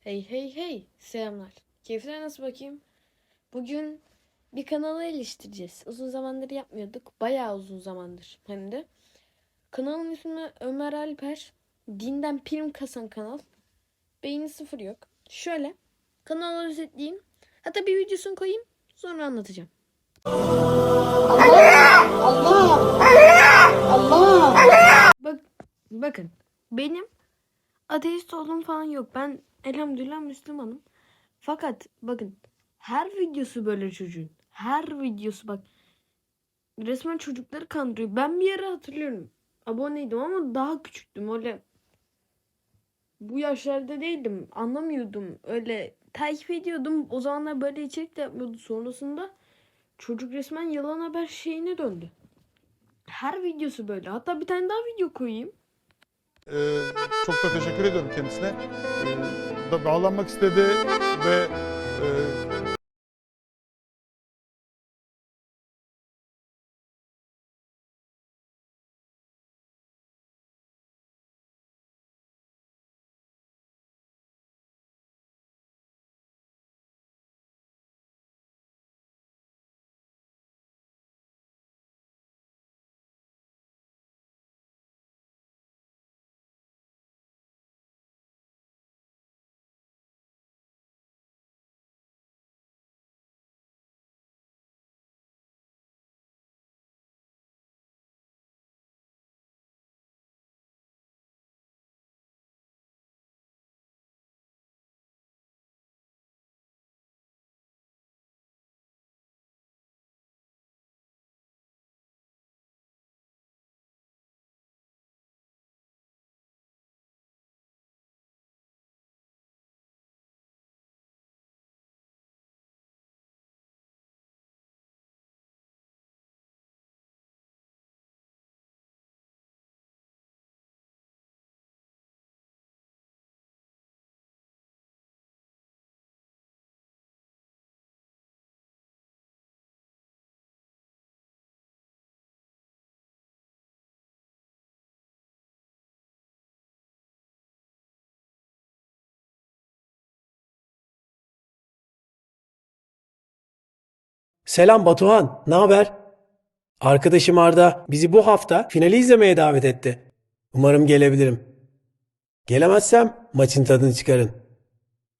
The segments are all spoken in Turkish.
Hey hey hey selamlar. Keyifler nasıl bakayım? Bugün bir kanalı eleştireceğiz. Uzun zamandır yapmıyorduk. Bayağı uzun zamandır hem de. Kanalın ismi Ömer Alper. Dinden prim kasan kanal. Beyni sıfır yok. Şöyle kanalı özetleyeyim. Hatta bir videosunu koyayım. Sonra anlatacağım. ateist olduğum falan yok. Ben elhamdülillah Müslümanım. Fakat bakın her videosu böyle çocuğun. Her videosu bak. Resmen çocukları kandırıyor. Ben bir ara hatırlıyorum. Aboneydim ama daha küçüktüm. Öyle bu yaşlarda değildim. Anlamıyordum. Öyle takip ediyordum. O zamanlar böyle içerik de yapmıyordu. Sonrasında çocuk resmen yalan haber şeyine döndü. Her videosu böyle. Hatta bir tane daha video koyayım. Ee, çok da teşekkür ediyorum kendisine. Da bağlanmak istedi ve e, Selam Batuhan, ne haber? Arkadaşım Arda bizi bu hafta finali izlemeye davet etti. Umarım gelebilirim. Gelemezsem maçın tadını çıkarın.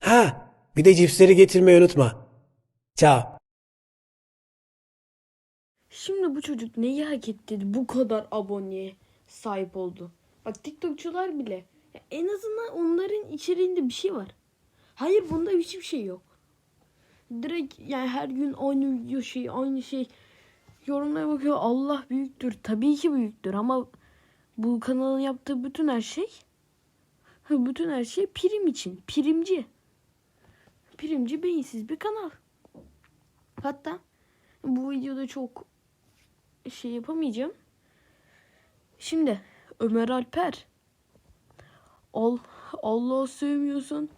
Ha, bir de cipsleri getirmeyi unutma. Ciao. Şimdi bu çocuk neyi hak etti? Bu kadar aboneye sahip oldu. Bak TikTokçular bile. En azından onların içeriğinde bir şey var. Hayır bunda hiçbir şey yok. Direkt yani her gün aynı video şey aynı şey. Yorumlara bakıyor Allah büyüktür. Tabii ki büyüktür ama bu kanalın yaptığı bütün her şey bütün her şey prim için. Primci. Primci beyinsiz bir kanal. Hatta bu videoda çok şey yapamayacağım. Şimdi Ömer Alper Al Allah sevmiyorsan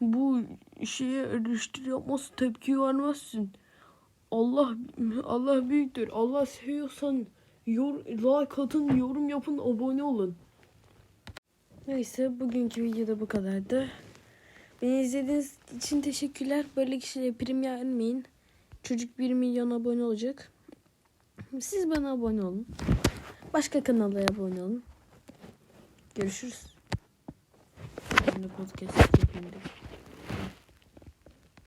bu şeye eleştiri yapması tepki vermezsin. Allah Allah büyüktür. Allah seviyorsan yor, like atın, yorum yapın, abone olun. Neyse bugünkü videoda bu kadardı. Beni izlediğiniz için teşekkürler. Böyle kişilere prim vermeyin. Çocuk 1 milyon abone olacak. Siz bana abone olun. Başka kanallara abone olun. Görüşürüz. Ben podcast yapayım.